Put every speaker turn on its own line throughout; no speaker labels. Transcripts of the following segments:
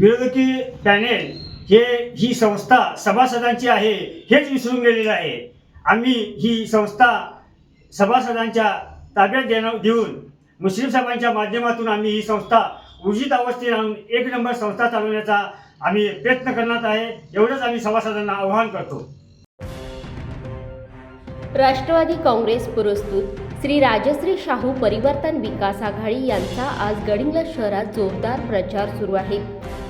विरोधकी panel हे ही संस्था सभासदांची आहे हेच विसरून गेलेलं आहे. आम्ही ही संस्था सभासदांच्या ताब्यात देणं देऊन मुस्लिम साहेबांच्या माध्यमातून आम्ही ही संस्था उर्जित अवस्थेत आणून एक नंबर संस्था चालवण्याचा आम्ही प्रयत्न करणार आहे एवढंच आम्ही सभासदांना आवाहन करतो.
राष्ट्रवादी काँग्रेस पुरस्कृत श्री राजश्री शाहू परिवर्तन विकास आघाडी यांचा आज गडिंग्लज शहरात जोरदार प्रचार सुरू आहे.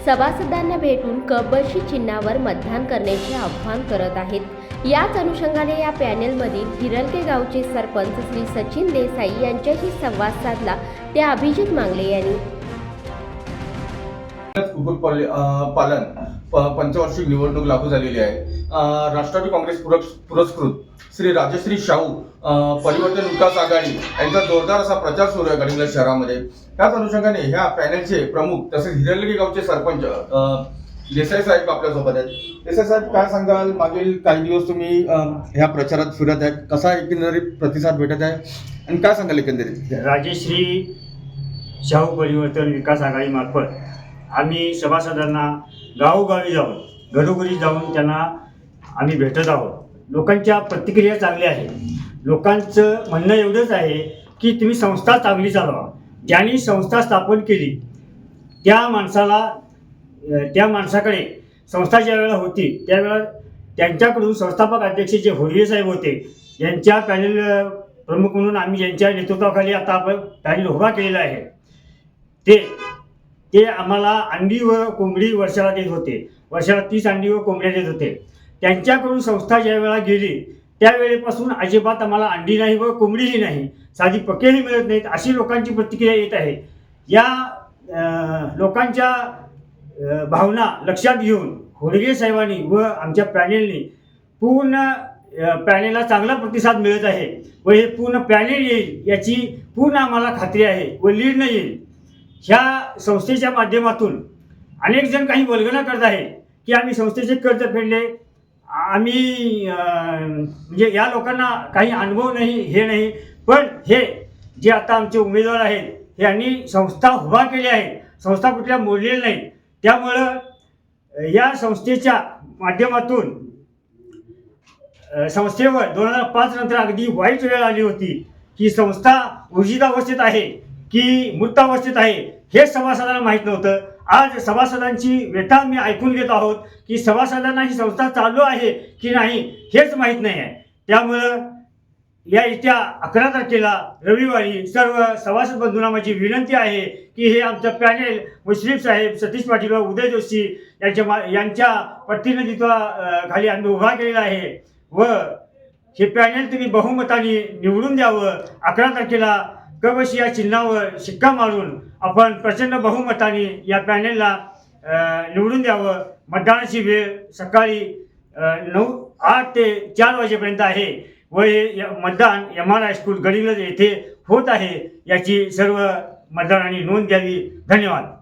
सभासदांना भेटून कबशी चिन्हावर मतदान करण्याचे आवाहन करत आहेत. याच अनुषंगाने या पॅनेलमधील हिरलके गावचे सरपंच श्री सचिन देसाई यांच्याशी संवाद साधला. ते अभिजित मांगले यांनी
कुक्कुटपाल पालन पंचवार्षिक निवडणूक लागू झालेली आहे. राष्ट्रवादी काँग्रेस पुरस्कृत श्री राजश्री शाहू परिवर्तन विकास आघाडी यांचा जोरदार असा प्रचार सुरू आहे गडिंग्लज शहरामध्ये. त्याच अनुषंगाने ह्या पॅनलचे प्रमुख तसेच हिरलगी गावचे सरपंच देसाई साहेब आपल्यासोबत आहेत. देसाई साहेब काय सांगाल? मागील काही दिवस तुम्ही ह्या प्रचारात फिरत आहेत. कसा एकंदरीत प्रतिसाद भेटत आहे? आणि काय सांगाल एकंदरीत?
राजश्री शाहू परिवर्तन विकास आघाडीमार्फत आम्ही सभासदांना गावोगावी जाऊन घरोघरी जाऊन त्यांना आम्ही भेटत आहोत. लोकांच्या प्रतिक्रिया चांगल्या आहेत. लोकांचं म्हणणं एवढंच आहे की तुम्ही संस्था चांगली चालवा. ज्यांनी संस्था स्थापन केली त्या माणसाला त्या माणसाकडे संस्था ज्या वेळेला होती त्यावेळेला त्यांच्याकडून संस्थापक अध्यक्ष जे होडगे साहेब होते यांच्या पॅनल प्रमुख म्हणून आम्ही यांच्या नेतृत्वाखाली आता आपण पॅनल उभा केलेला आहे. ते ते आम्हाला अंडी व कोंबडी वर्षाला देत होते. वर्षाला तीस अंडी व कोंबड्या देत होते. त्यांच्याकडून संस्था ज्या वेळा गेली त्यावेळेपासून अजिबात आम्हाला अंडी नाही व कोंबडीही नाही. साधी पकेही मिळत नाहीत अशी लोकांची प्रतिक्रिया येत आहे. या लोकांच्या भावना लक्षात घेऊन होडगे साहेबांनी व आमच्या पॅनेलनी पूर्ण पॅनेलला चांगला प्रतिसाद मिळत आहे व हे पूर्ण पॅनेल येईल याची पूर्ण आम्हाला खात्री आहे व लीड न येईल. ह्या संस्थेच्या माध्यमातून अनेक जण काही वल्गना करत आहे की आम्ही संस्थेचे कर्ज फेडले. आम्ही म्हणजे या लोकांना काही अनुभव नाही हे नाही. पण हे जे आता आमचे उमेदवार आहेत यांनी संस्था उभा केली आहे. संस्था कुठल्या मोडलेल्या नाहीत. त्यामुळं या संस्थेच्या माध्यमातून संस्थेवर दोन हजार पाच नंतर अगदी वाईट वेळ आली होती की संस्था उर्जित अवस्थेत आहे. की मृतावस्थेत आहे हे सभासदांना माहीत नव्हतं. आज सभासदांची व्यथा मी ऐकून घेत आहोत की सभासदांना ही संस्था चालू आहे की नाही हेच माहीत नाही आहे. त्यामुळं या येत्या अकरा तारखेला रविवारी सर्व सभासद बंधूंना माझी विनंती आहे की हे आमचं पॅनेल मुश्रीफ साहेब सतीश पाटील व उदय जोशी यांच्या मा यांच्या प्रतिनिधित्वा खाली आम्ही उभा केलेला आहे. व हे पॅनेल तुम्ही बहुमताने निवडून द्यावं. अकरा तारखेला कवशी या चिन्हावर शिक्का मारून आपण प्रचंड बहुमताने या पॅनेलला निवडून द्यावं. मतदानाची वेळ सकाळी नऊ आठ ते चार वाजेपर्यंत आहे व हे य- मतदान एम आर हायस्कूल गडिंग्लज येथे होत आहे. याची सर्व मतदारांनी नोंद घ्यावी. धन्यवाद.